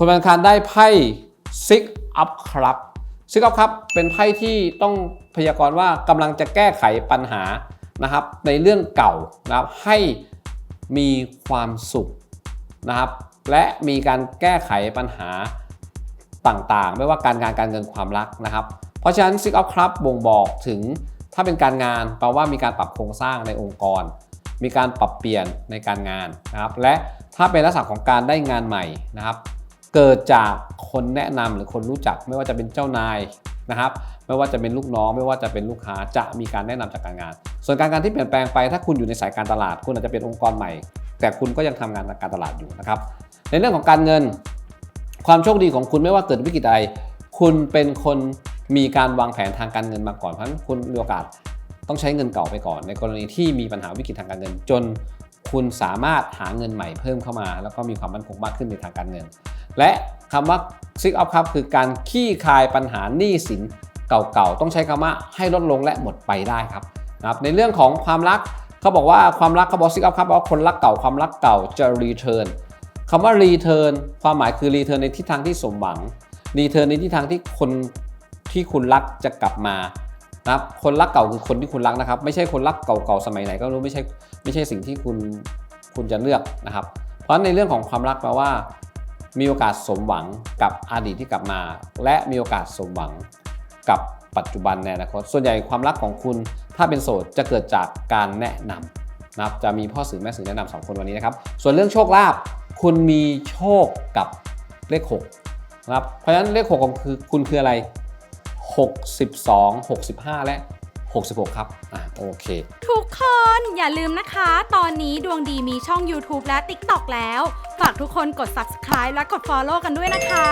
คนวันอังคารได้ไพ่ Six Up ครับ Six Up ครับเป็นไพ่ที่ต้องพยากรณ์ว่ากำลังจะแก้ไขปัญหานะครับ ในเรื่องเก่านะครับให้มีความสุขนะครับ และมีการแก้ไขปัญหาต่างๆ ไม่ว่าการงานการเงินความรักนะครับ เพราะฉะนั้น Six Up ครับบ่งบอกถึงถ้าเป็นการงานแปลว่ามีการปรับโครงสร้างในองค์กร มีการปรับเปลี่ยนในการงานนะครับ และถ้าเป็นลักษณะของการได้งานใหม่นะครับ เกิดจากคนแนะนำหรือคนรู้จักไม่ว่าจะเป็นเจ้านายนะครับ ไม่ว่าจะเป็นลูกน้อง ไม่ว่าจะเป็นลูกค้าจะมีการแนะนำจากการงาน ส่วนการงานที่เปลี่ยนแปลงไปถ้าคุณอยู่ในสายการตลาด คุณอาจจะเป็นองค์กรใหม่ แต่คุณก็ยังทำงานการตลาดอยู่นะครับ ในเรื่องของการเงิน ความโชคดีของคุณไม่ว่าเกิดวิกฤตใดคุณเป็นคนมีการวางแผนทางการเงินมาก่อนเพราะฉะนั้นคุณมีโอกาสต้องใช้เงินเก่าไปก่อน ในกรณีที่มีปัญหาวิกฤตทางการเงินจนคุณสามารถหาเงินใหม่เพิ่มเข้ามา แล้วก็มีความมั่นคงมากขึ้นในทางการเงิน และคำว่า Six Up ครับคือการขี้คายปัญหาหนี้สินเก่าๆ ต้องใช้คำว่าให้ลดลงและหมดไปได้ครับนะครับในเรื่องของความรักเขาบอกว่าความรักเขาบอก Six Up ครับว่าคนรักเก่าความรักเก่าจะ return คำว่า return ความหมายคือ return ในทิศทางที่สมหวัง return ในทิศทางที่คนที่คุณรักจะกลับมานะครับคนรักเก่าคือคนที่คุณรักนะครับ ไม่ใช่คนรักเก่าๆสมัยไหนก็รู้ไม่ใช่ไม่ใช่สิ่งที่คุณคุณจะเลือกนะครับ เพราะในเรื่องของความรักแปลว่า มีโอกาสสมหวังกับอดีตที่กลับมา และมีโอกาสสมหวังกับปัจจุบันในอนาคต ส่วนใหญ่ความรักของคุณ ถ้าเป็นโสดจะเกิดจากการแนะนำนะครับจะมีพ่อสื่อแม่สื่อแนะนำสองคนวันนี้นะครับ ส่วนเรื่องโชคลาภคุณมีโชคกับเลข6นะครับเพราะฉะนั้นเลข6ของคือคุณคืออะไร 62 65 และ 66 ครับ อะโอเค ทุกคนอย่าลืมนะคะ ตอนนี้ดวงดีมีช่อง YouTube และ TikTok แล้ว ฝากทุกคนกด subscribe และกด follow กันด้วยนะคะ